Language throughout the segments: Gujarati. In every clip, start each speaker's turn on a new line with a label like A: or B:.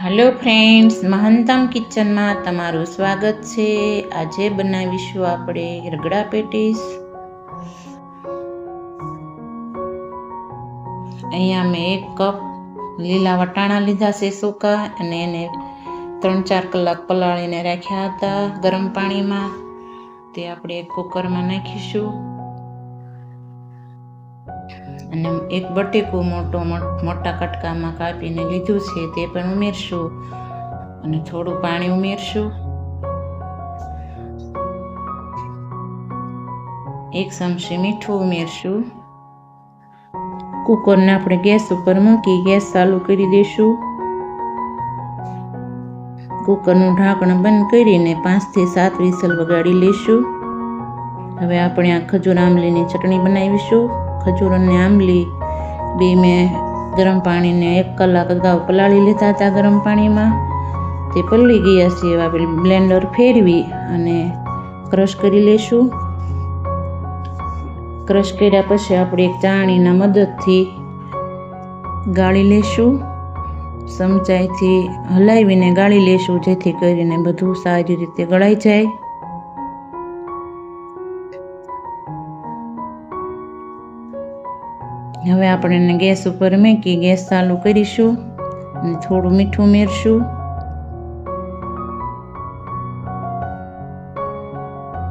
A: હાલો ફ્રેન્ડ્સ મહંતમ કિચનમાં તમારું સ્વાગત છે. આજે બનાવીશું આપણે રગડા પેટીસ. અહીંયા મેં એક કપ લીલા વટાણા લીધા છે સૂકા અને એને ત્રણ ચાર કલાક પલાળીને રાખ્યા હતા ગરમ પાણીમાં. તે આપણે કુકરમાં નાખીશું. અને એક બટેકું મોટો મોટા કટકામાં કાપીને લીધું છે તે પણ ઉમેરશું. અને થોડું પાણી ઉમેરશું. એક ચમચી મીઠું ઉમેરશું. કુકરને આપણે ગેસ ઉપર મૂકી ગેસ ચાલુ કરી દઈશું. કુકરનું ઢાંકણ બંધ કરીને પાંચથી સાત વિસલ વગાડી લઈશું. હવે આપણે આ ખજૂર આંબલીની ચટણી બનાવીશું. ખજૂર આંબલી, બે મેં ગરમ પાણીને એક કલાક અગાઉ પલાળી લીધા હતા ગરમ પાણીમાં. તે પલળી ગયા છે એવા બ્લેન્ડર ફેરવી અને ક્રશ કરી લેશું. ક્રશ કર્યા પછી આપણે એક ચાણીના મદદથી ગાળી લેશું. ચમચાઈથી હલાવીને ગાળી લેશું જેથી કરીને બધું સારી રીતે ગળાઈ જાય. હવે આપણે એને ગેસ ઉપર મૂકી, ગેસ ચાલુ કરીશું અને થોડું મીઠું ઉમેરશું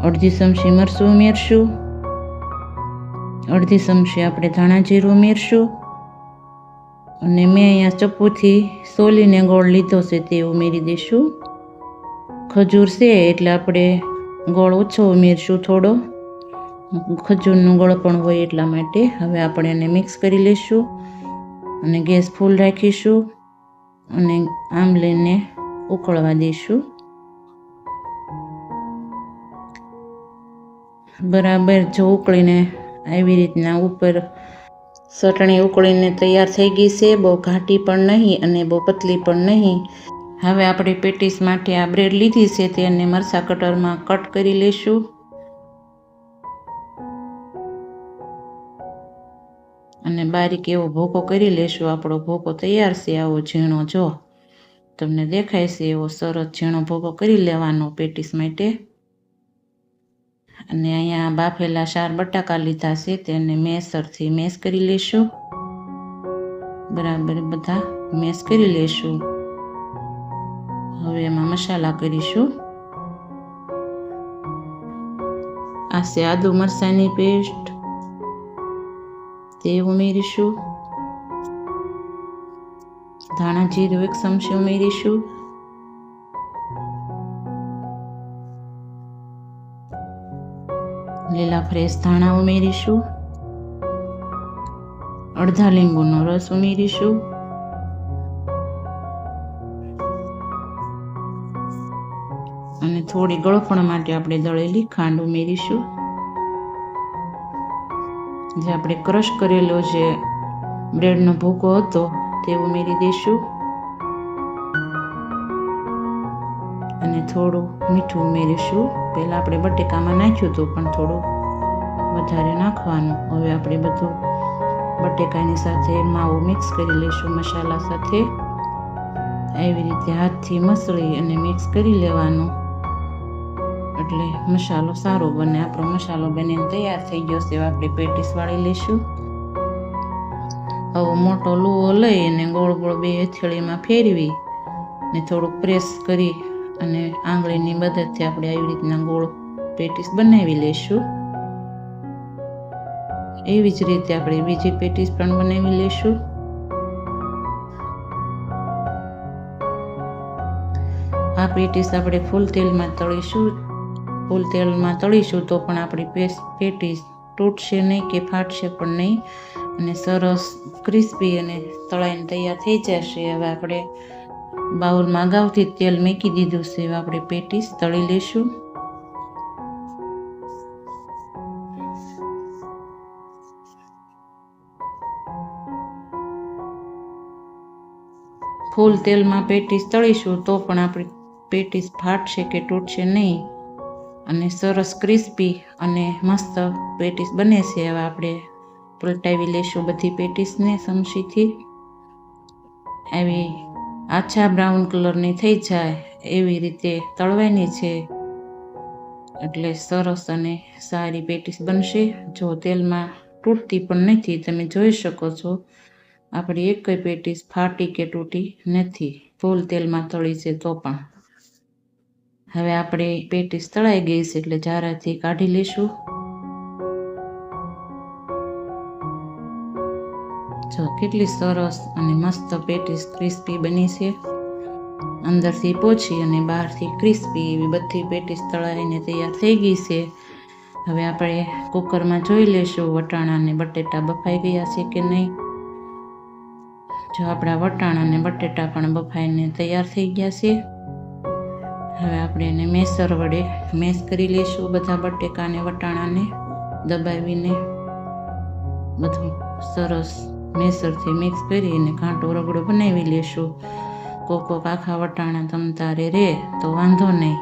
A: અડધી ચમચી મરચું ઉમેરશું અડધી ચમચી આપણે ધાણા જીરું ઉમેરશું અને મેં અહીંયા ચપ્પુથી સોલીને ગોળ લીધો છે તે ઉમેરી દઈશું. ખજૂર છે એટલે આપણે ગોળ ઓછો ઉમેરશું થોડો. ખજૂરનું ગળપણ હોય એટલા માટે હવે આપણે એને મિક્સ કરી લઈશું અને ગેસ ફૂલ રાખીશું અને આંબલીને ઉકળવા દઈશું. બરાબર જો ઉકળીને આવી રીતના ઉપર ચટણી ઉકળીને તૈયાર થઈ ગઈ છે, બહુ ઘાટી પણ નહીં અને બહુ પતલી પણ નહીં. હવે આપણે પેટીસ માટે આ બ્રેડ લીધી છે તેને મરસા કટરમાં કટ કરી લઈશું. અને બારીક એવો ભોકો કરી લેશું. આપણો ભોકો તૈયાર છે, આવો ઝીણો જો. તમને દેખાય છે એવો સરસ ઝીણો ભોકો કરી લેવાનો પેટીસ માટે. અને અહીંયા બાફેલા ચાર બટાકા લીધા છે, તેને મેસરથી મેસ કરી લેશું. બરાબર બધા મેસ કરી લેશું. હવે એમાં મસાલા કરીશું. આ છે આદુ મરસાની પેસ્ટ. તે ઉમેરીશું. ધાણા, જીરું એક ચમચી ઉમેરીશું. લીલા ફ્રેશ ધાણા ઉમેરીશું. અડધા લીંબુનો રસ ઉમેરીશું. અને થોડી ગળપણ માટે આપણે દળેલી ખાંડ ઉમેરીશું. જે આપણે ક્રશ કરેલો જે બ્રેડનો ભૂકો હતો, તે ઉમેરી દઈશું અને થોડું મીઠું ઉમેરીશું. પહેલાં આપણે બટેકામાં નાખ્યું હતું, પણ થોડું વધારે નાખવાનું. હવે આપણે બધું બટેકાની સાથે માવો મિક્સ કરી લઈશું, મસાલા સાથે. એવી રીતે હાથથી મસળી અને મિક્સ કરી લેવાનું. એટલે મસાલો સારો બને. આપણો મસાલો બનીને તૈયાર થઈ ગયો છે. આપણે પેટીસ વાળી લઈશું. હવે મોટો લુવો લઈ અને ગોળ ગોળ બે હથેળીમાં ફેરવી ને થોડુંક પ્રેસ કરી અને આંગળીની મદદથી આપણે આવી રીતના ગોળ પેટીસ બનાવી લઈશું. એવી જ રીતે આપણે બીજી પેટીસ પણ બનાવી લઈશું. આ પેટીસ આપણે ફૂલ તેલમાં તળીશું. ફૂલ તેલમાં તળીશું તો પણ આપણી પેસ્ટ પેટીસ તૂટશે નહીં કે ફાટશે પણ નહીં. અને સરસ ક્રિસ્પી અને તળાઈને તૈયાર થઈ જશે. હવે આપણે બાઉલમાં અગાઉથી તેલ મૂકી દીધું છે. હવે આપણે પેટીસ તળી લઈશું. ફૂલ તેલમાં પેટીસ તળીશું તો પણ આપણી પેટીસ ફાટશે કે તૂટશે નહીં. અને સરસ ક્રિસ્પી અને મસ્ત પેટીસ બને છે. હવે આપણે પલટાવી લઈશું બધી પેટીસને સમસીથી આવી આછા બ્રાઉન કલરની થઈ જાય એવી રીતે તળવાની છે. એટલે સરસ અને સારી પેટીસ બનશે. જો તેલમાં તૂટતી પણ નથી, તમે જોઈ શકો છો. આપણી એક પેટીસ ફાટી કે તૂટી નથી. ફૂલ તેલમાં તળી છે તો પણ. હવે આપણે પેટીસ તળાઈ ગઈ છે એટલે જારાથી કાઢી લઈશું. જો, કેટલી સરસ અને મસ્ત પેટીસ ક્રિસ્પી બની છે. અંદરથી પોચી અને બહારથી ક્રિસ્પી એવી બધી પેટીસ તળાઈને તૈયાર થઈ ગઈ છે. હવે આપણે કુકરમાં જોઈ લઈશું વટાણા અને બટેટા બફાઈ ગયા છે કે નહીં. જો, આપણા વટાણા અને બટેટા પણ બફાઈને તૈયાર થઈ ગયા છે. હવે આપણે એને મેસર વડે મેસ કરી લઈશું બધા બટેકાને વટાણાને, દબાવીને બધું સરસ મેસરથી મિક્સ કરી અને ઘાંટો રગડો બનાવી લેશું કોક આખા વટાણા તમ તારે રે, તો વાંધો નહીં.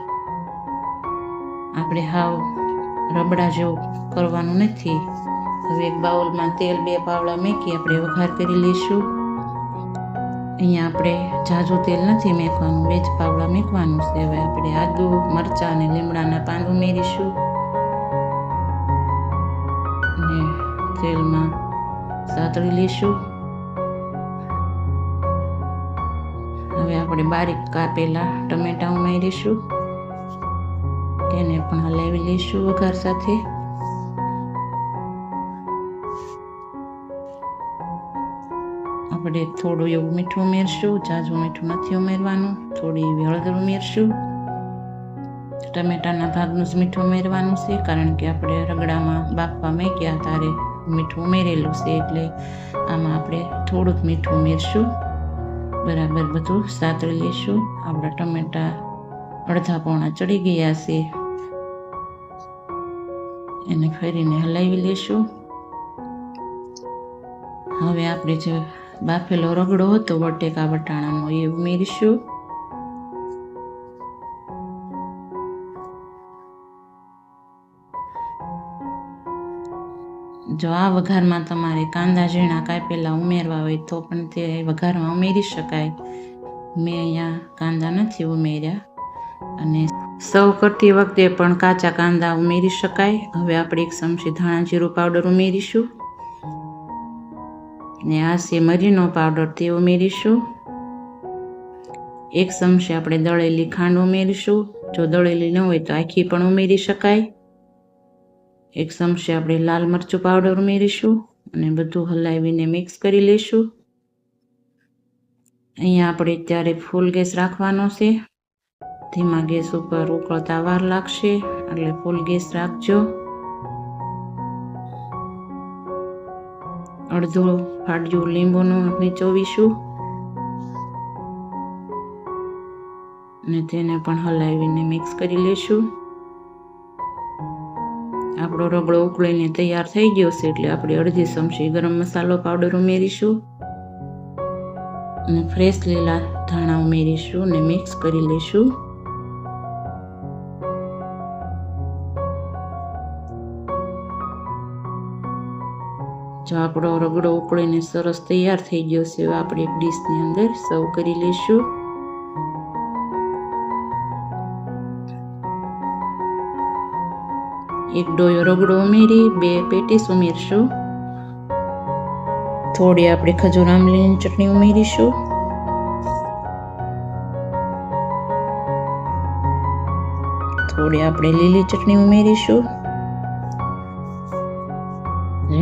A: આપણે હાવ રબડા જેવું કરવાનું નથી. હવે એક બાઉલમાં તેલ બે પાવડા મેકી આપણે વઘાર કરી લઈશું. અહીંયા આપણે ઝાઝું તેલ નથી મેકવાનું બે જ પાવડા મેકવાનું છે. હવે આપણે આદુ, મરચાં અને લીમડાના પાન ઉમેરીશું. અને તેલમાં સાતળી લઈશું. હવે આપણે બારીક કાપેલા ટમેટા ઉમેરીશું. તેને પણ હલાવી લઈશું વઘાર સાથે. આપણે થોડું એવું મીઠું ઉમેરશું ઝાઝું મીઠું નથી ઉમેરવાનું, થોડી હળદર ઉમેરશું. ટમેટાના ભાગનું જ મીઠું ઉમેરવાનું છે, કારણ કે આપણે રગડામાં બાફવા મેક્યા ત્યારે મીઠું ઉમેરેલું છે, એટલે આમાં આપણે થોડુંક મીઠું ઉમેરશું. બરાબર બધું સાતળી લઈશું આપણા ટમેટા અડધા પોણા ચડી ગયા છે. એને ફરીને હલાવી લેશું. હવે આપણે જે બાફેલો રગડો હતો, બટેકા વટાણાનો એ ઉમેરીશું જો આ વઘારમાં તમારે કાંદા, ઝીણા, કાપેલા ઉમેરવા હોય તો પણ તે વઘારમાં ઉમેરી શકાય. મેં અહીંયા કાંદા નથી ઉમેર્યા. અને સર્વ કરતી વખતે પણ કાચા કાંદા ઉમેરી શકાય. હવે આપણે એક ચમચી ધાણા જીરું પાવડર ઉમેરીશું. ને આ છે મરીનો પાવડર તે ઉમેરીશું. એક ચમચી આપણે દળેલી ખાંડ ઉમેરીશું. જો દળેલી ન હોય તો આખી પણ ઉમેરી શકાય. એક ચમચી આપણે લાલ મરચું પાવડર ઉમેરીશું અને બધું હલાવીને મિક્સ કરી લઈશું. અહીંયા આપણે ત્યારે ફૂલ ગેસ રાખવાનો છે. ધીમા ગેસ ઉપર ઉકળતા વાર લાગશે એટલે ફૂલ ગેસ રાખજો. અડધું ફાડજો લીંબુનું આપણે ચોવીશું. અને તેને પણ હલાવીને મિક્સ કરી લઈશું. આપણો રગડો ઉકળીને તૈયાર થઈ ગયો છે એટલે આપણે અડધી ચમચી ગરમ મસાલો પાવડર ઉમેરીશું. અને ફ્રેશ લીલા ધાણા ઉમેરીશું અને મિક્સ કરી લઈશું. જો આપણો રગડો ઉકળીને સરસ તૈયાર થઈ ગયો છે આપણે એક ડીશની અંદર સર્વ કરી લઈશું. એક ડોયો રગડો ઉમેરી, બે પેટીસ ઉમેરશું. થોડી આપણે ખજૂર આંબલીની ચટણી ઉમેરીશું. થોડી આપણે લીલી ચટણી ઉમેરીશું.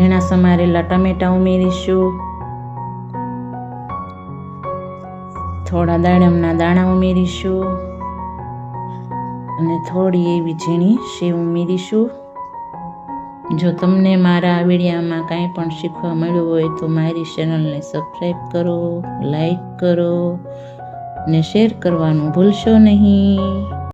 A: ઝીણા સમારેલા ટમેટા ઉમેરીશું. થોડા દાડમના દાણા ઉમેરીશું. અને થોડી એવી ઝીણી સેવ ઉમેરીશું. જો તમને મારા વિડીયામાં કાંઈ પણ શીખવા મળ્યું હોય તો મારી ચેનલને સબસ્ક્રાઈબ કરો લાઈક કરો ને શેર કરવાનું ભૂલશો નહીં.